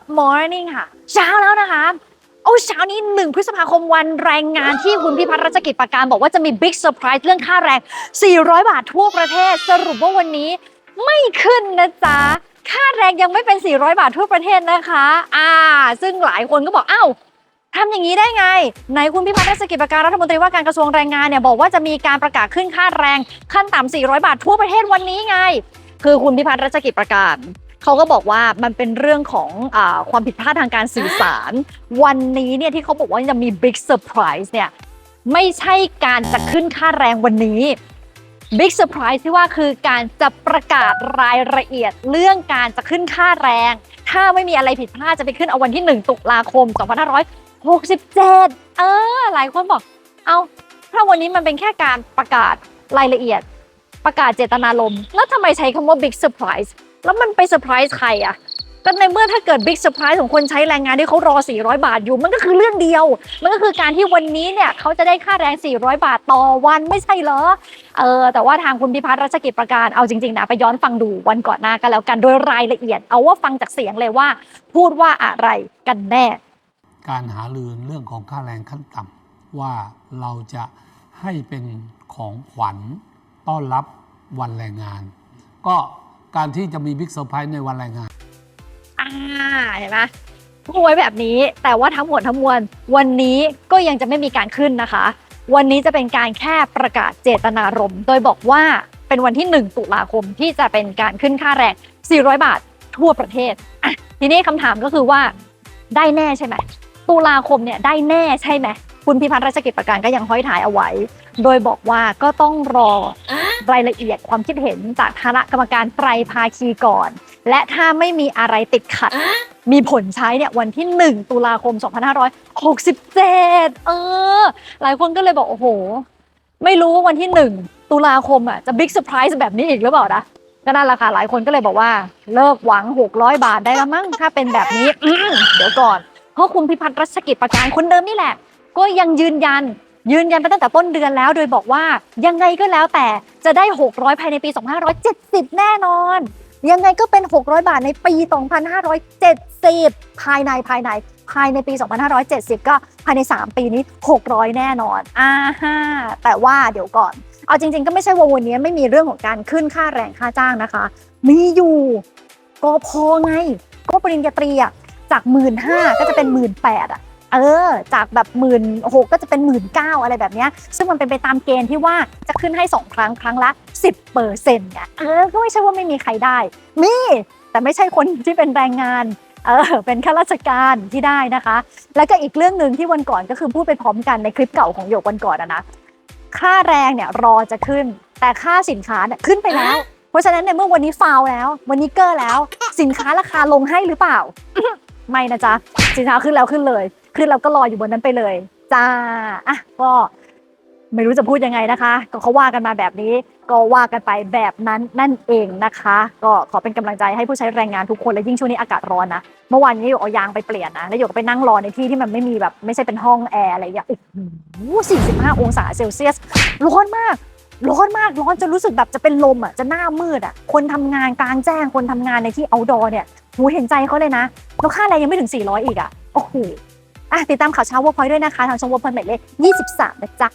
Good morning ค่ะ เช้าแล้วนะคะ โอ้เช้านี้ 1 พฤษภาคมวันแรงงานที่คุณพิพัฒน์รัชกิจประการบอกว่าจะมีบิ๊กเซอร์ไพรส์เรื่องค่าแรง 400 บาททั่วประเทศ สรุปว่าวันนี้ไม่ขึ้นนะจ๊ะ ค่าแรงยังไม่เป็น 400 บาททั่วประเทศนะคะ อ่า ซึ่งหลายคนก็บอก อ้าวทำอย่างนี้ได้ไงไหนคุณพิพัฒน์รัชกิจประการรัฐมนตรีว่าการกระทรวงแรงงานเนี่ยบอกว่าจะมีการประกาศขึ้นค่าแรงขั้นต่ำ400 บาททั่วประเทศวันนี้ไง คือคุณพิพัฒน์รัชกิจประการ เขาก็บอกว่ามันเป็นเรื่องของอความผิดพลาดทางการสื่อสาร วันนี้เนี่ยที่เขาบอกว่าจะมีบิ๊กเซอร์ไพรส์เนี่ยไม่ใช่การจะขึ้นค่าแรงวันนี้บิ๊กเซอร์ไพรส์ที่ว่าคือการจะประกาศรายละเอียดเรื่องการจะขึ้นค่าแรง ถ้าไม่มีอะไรผิดพลาดจะไปขึ้นเอาวันที่ 1 ตุลาคม 2567 เออ หลายคนบอก เอาถ้าวันนี้มันเป็นแค่การประกาศรายละเอียด ประกาศเจตนารมณ์แล้วทำไมใช้คำว่า Big Surprise แล้วมันไปเซอร์ไพรส์ใครอะก็ในเมื่อถ้าเกิด Big Surprise ของคนใช้แรงงานที่เขารอ 400 บาทอยู่ มันก็คือเรื่องเดียว มันก็คือการที่วันนี้เนี่ยเขาจะได้ค่าแรง 400 บาทต่อวันไม่ใช่เหรอ เออ แต่ว่าทางคุณพิพัฒน์รัชกิจประการ เอาจริงๆนะไปย้อนฟังดูวันก่อนหน้ากันแล้วกันโดยรายละเอียด เอาว่าฟังจากเสียงเลยว่า พูดว่าอะไรกันแน่ การหารือเรื่องของค่าแรงขั้นต่ำว่าเราจะให้เป็นของขวัญต้อนรับวันแรงงาน ก็ การที่จะมีบิ๊กเซอร์ไพรส์ในวันแรงงาน อ่าเห็นไหมพูดไว้แบบนี้ แต่ว่าทั้งหมดทั้งมวลวันนี้ก็ยังจะไม่มีการขึ้นนะคะ วันนี้จะเป็นการแค่ประกาศเจตนารมณ์ โดยบอกว่าเป็นวันที่ 1 ตุลาคมที่จะเป็นการขึ้นค่าแรง 400 บาททั่วประเทศอะทีนี้คำถามก็คือว่าได้แน่ใช่ไหมตุลาคมเนี่ยได้แน่ใช่ไหมคุณพิพัฒน์รัชกิจประการก็ยังห้อยถ่ายเอาไว้ โดยบอกว่าก็ต้องรอ รายละเอียดความคิดเห็นจากคณะกรรมการไตรภาคีก่อน และถ้าไม่มีอะไรติดขัด มีผลใช้เนี่ยวันที่ 1 ตุลาคม 2567 เออ หลายคนก็เลยบอก โอ้โห ไม่รู้ว่าวันที่ 1 ตุลาคมอะจะบิ๊กเซอร์ไพรส์แบบนี้อีกหรือเปล่านะก็นั่นแหละค่ะหลายคนก็เลยบอกว่า เลิกหวัง 600 บาทได้แล้วมั้งถ้าเป็นแบบนี้อืมเดี๋ยวก่อน เพราะคุณพิพัฒน์รัชกิจประการคนเดิมนี่แหละ ก็ยังยืนยัน ยืนยันไปตั้งแต่ต้นเดือนแล้ว โดยบอกว่ายังไงก็แล้วแต่จะได้ 600 ภายในปี 2570 แน่นอน ยังไงก็เป็น 600 บาทในปี 2570 ภายในภายในภายในปี 2570 ก็ภายใน 3 ปีนี้ 600 แน่นอนอ่าฮะแต่ว่าเดี๋ยวก่อน เอาจริง ๆ ก็ไม่ใช่ว่าวันนี้ไม่มีเรื่องของการขึ้นค่าแรงค่าจ้างนะคะ มีอยู่ก็พอไง ก็ปริญญาตรีอะจากหมื่นห้าก็จะเป็นหมื่นแปดอะ เออ จากแบบหมื่นหกก็จะเป็นหมื่นเก้าอะไรแบบเนี้ยซึ่งมันเป็นไปตามเกณฑ์ที่ว่าจะขึ้นให้ 2 ครั้งครั้งละ 10เปอร์เซ็นต์่ยเออ ก็ไม่ใช่ว่าไม่มีใครได้ มี แต่ไม่ใช่คนที่เป็นแรงงานเออเป็นข้าราชการที่ได้นะคะ แล้วก็อีกเรื่องหนึ่งที่วันก่อนก็คือพูดไปพร้อมกันในคลิปเก่าของหยกวันก่อนอะนะค่าแรงเนี่ยรอจะขึ้น แต่ค่าสินค้าเนี่ยขึ้นไปแล้ว เพราะฉะนั้นในเมื่อวันนี้ฟาวแล้ว วันนี้เกอร์แล้ว สินค้าราคาลงให้หรือเปล่า ไม่นะจ๊ะ สินค้าขึ้นแล้วขึ้นเลย ขึ้นแล้วก็รออยู่บนนั้นไปเลยจ้าอะก็ไม่รู้จะพูดยังไงนะคะ ก็เขาว่ากันมาแบบนี้ ก็ว่ากันไปแบบนั้นนั่นเองนะคะ ก็ขอเป็นกำลังใจให้ผู้ใช้แรงงานทุกคนและยิ่งช่วงนี้อากาศร้อนนะเมื่อวานนี้อยู่เอายางไปเปลี่ยนนะแล้วอยู่ก็ไปนั่งรอในที่ที่มันไม่มีแบบไม่ใช่เป็นห้องแอร์อะไรอย่างเงี้ยโอ้โห45องศาเซลเซียสร้อนมากร้อนมากร้อนจนรู้สึกแบบจะเป็นลมอะจะหน้ามืดอะคนทำงานกลางแจ้งคนทำงานในที่ outdoor เนี่ยหูเห็นใจเขาเลยนะแล้วค่าแรงยังไม่ถึง 400 อีกอะโอ้โห อะติดตามข่าวเช้าวัวพอยด้วยนะคะ ทางช่องวัวพอยหมายเลข23นะจ๊ะ